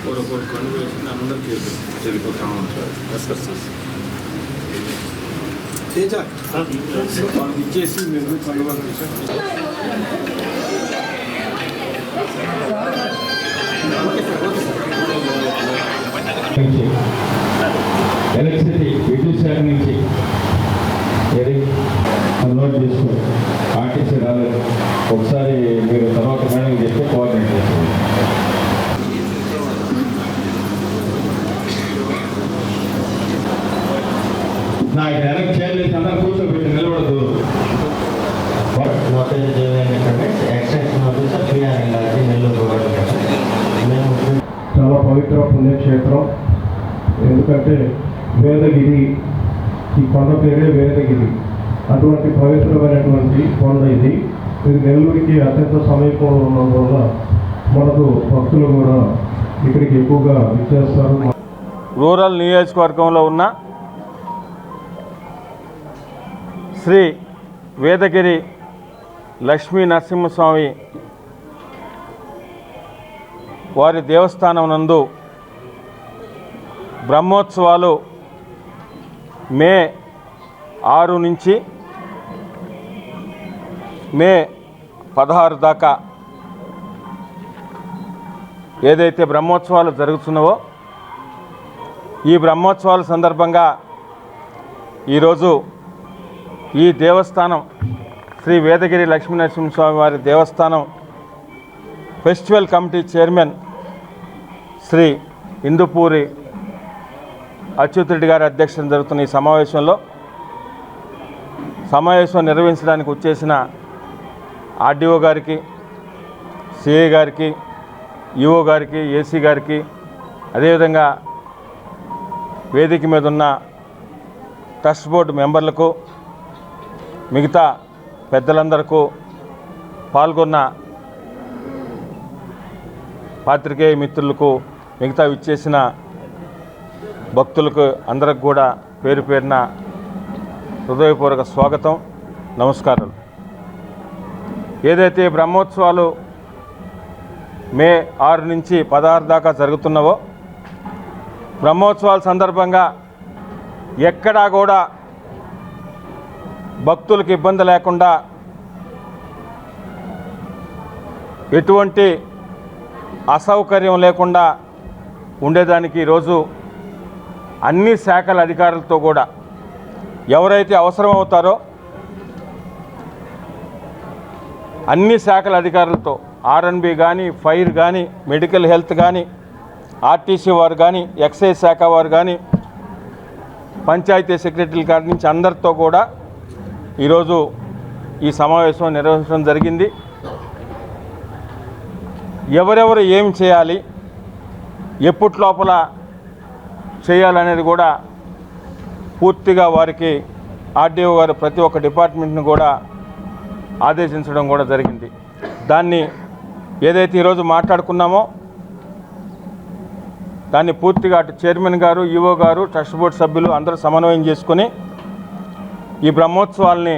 ఒకరొకరు కళ్ళు వేసుకుని అందరికీ వెళ్ళిపోతా ఉంటారు వాళ్ళకి ఇచ్చేసి మీరు కళ్ళు నుంచి ఎలక్ట్రిసిటీ విద్యుత్ శాఖ నుంచి ఏది అది నోట్ చేసుకో ఒకసారి మీరు తర్వాత మేడం చెప్తే కోఆర్డినేట్ చేస్తుంది నాకు వెనక్కి చేయలేదు అందరూ కూర్చోబెట్టి నిలబడదు ఎక్స్టెన్షన్ ఆఫీసర్ నెల్లూరు చాలా పవిత్ర పుణ్యక్షేత్రం. ఎందుకంటే వేదగిరి ఈ కొండ పేరే వేదగిరి. అటువంటి పవిత్రమైనటువంటి కొండ ఇది. ఇది నెల్లూరుకి అత్యంత సమీపంలో ఉన్నందువల్ల మనకు భక్తులు కూడా ఇక్కడికి ఎక్కువగా ఇచ్చేస్తారు రూరల్ నియోజకవర్గంలో ఉన్న శ్రీ వేదగిరి లక్ష్మీ నరసింహస్వామి వారి దేవస్థానం నందు బ్రహ్మోత్సవాలు మే ఆరు నుంచి మే పదహారు దాకా ఏదైతే బ్రహ్మోత్సవాలు జరుగుతున్నావో ఈ బ్రహ్మోత్సవాల సందర్భంగా ఈరోజు ఈ దేవస్థానం శ్రీ వేదగిరి లక్ష్మీనరసింహస్వామి వారి దేవస్థానం festival committee chairman Sri Indupuri Achyutareddy గారి అధ్యక్షతన జరుగుతున్న ఈ సమావేశంలో సమావేశం నిర్వహించడానికి వచ్చేసిన ఆర్డీఓ గారికి సిఐ గారికి ఈఓ గారికి ఏసీ గారికి అదేవిధంగా వేదిక మీద ఉన్న ట్రస్ట్ బోర్డు మెంబర్లకు మిగతా పెద్దలందరకు పాల్గొన్న పాత్రికేయ మిత్రులకు మిగతా ఇచ్చేసిన భక్తులకు అందరికి కూడా పేరు పేరున హృదయపూర్వక స్వాగతం నమస్కారాలు. ఏదైతే బ్రహ్మోత్సవాలు మే ఆరు నుంచి పదహారు దాకా జరుగుతున్నావో బ్రహ్మోత్సవాల సందర్భంగా ఎక్కడా కూడా భక్తులకు ఇబ్బంది లేకుండా ఎటువంటి అసౌకర్యం లేకుండా ఉండేదానికి ఈరోజు అన్ని శాఖల అధికారులతో కూడా ఎవరైతే అవసరం అవుతారో అన్ని శాఖల అధికారులతో ఆర్ఎన్బి కానీ ఫైర్ కానీ మెడికల్ హెల్త్ కానీ ఆర్టీసీ వారు కానీ ఎక్సైజ్ శాఖ వారు కానీ పంచాయతీ సెక్రటరీల కాడి నుంచి అందరితో కూడా ఈరోజు ఈ సమావేశం నిర్వహించడం జరిగింది. ఎవరెవరు ఏం చేయాలి ఎప్పటి లోపల చేయాలనేది కూడా పూర్తిగా వారికి ఆర్డీఓ గారు ప్రతి ఒక్క డిపార్ట్మెంట్ను కూడా ఆదేశించడం కూడా జరిగింది. దాన్ని ఏదైతే ఈరోజు మాట్లాడుకున్నామో దాన్ని పూర్తిగా అటు చైర్మన్ గారు ఈఓ గారు ట్రస్ట్ బోర్డు సభ్యులు అందరూ సమన్వయం చేసుకొని ఈ బ్రహ్మోత్సవాల్ని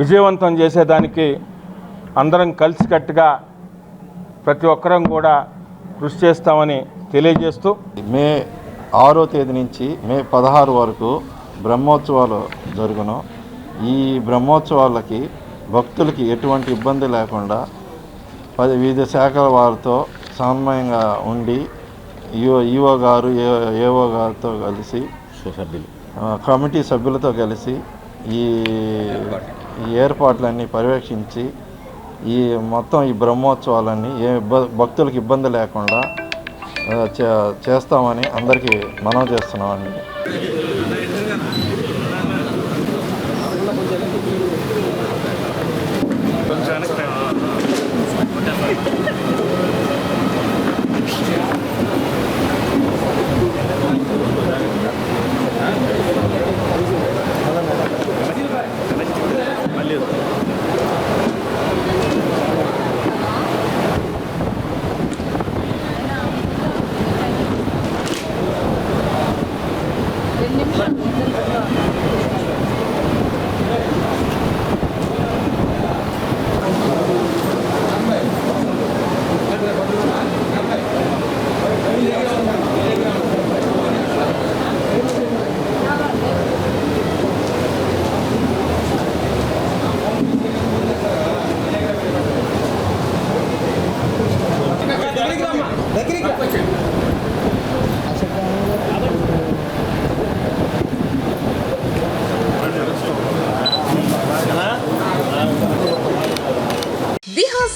విజయవంతం చేసేదానికి అందరం కలిసికట్టుగా ప్రతి ఒక్కరం కూడా కృషి చేస్తామని తెలియజేస్తూ మే ఆరో తేదీ నుంచి మే పదహారు వరకు బ్రహ్మోత్సవాలు జరుగును. ఈ బ్రహ్మోత్సవాలకి భక్తులకి ఎటువంటి ఇబ్బంది లేకుండా పది వివిధ శాఖల వారితో సమన్వయంగా ఉండి ఈఓ ఈఓ గారు ఏ- ఏఓ గారితో కలిసి ఆ, కమిటీ సభ్యులతో కలిసి ఈ ఏర్పాట్లన్నీ పర్యవేక్షించి ఈ మొత్తం ఈ బ్రహ్మోత్సవాలన్నీ ఏ ఇబ్బ- భక్తులకు ఇబ్బంది లేకుండా చేస్తామని అందరికీ మనం చేస్తున్నామండి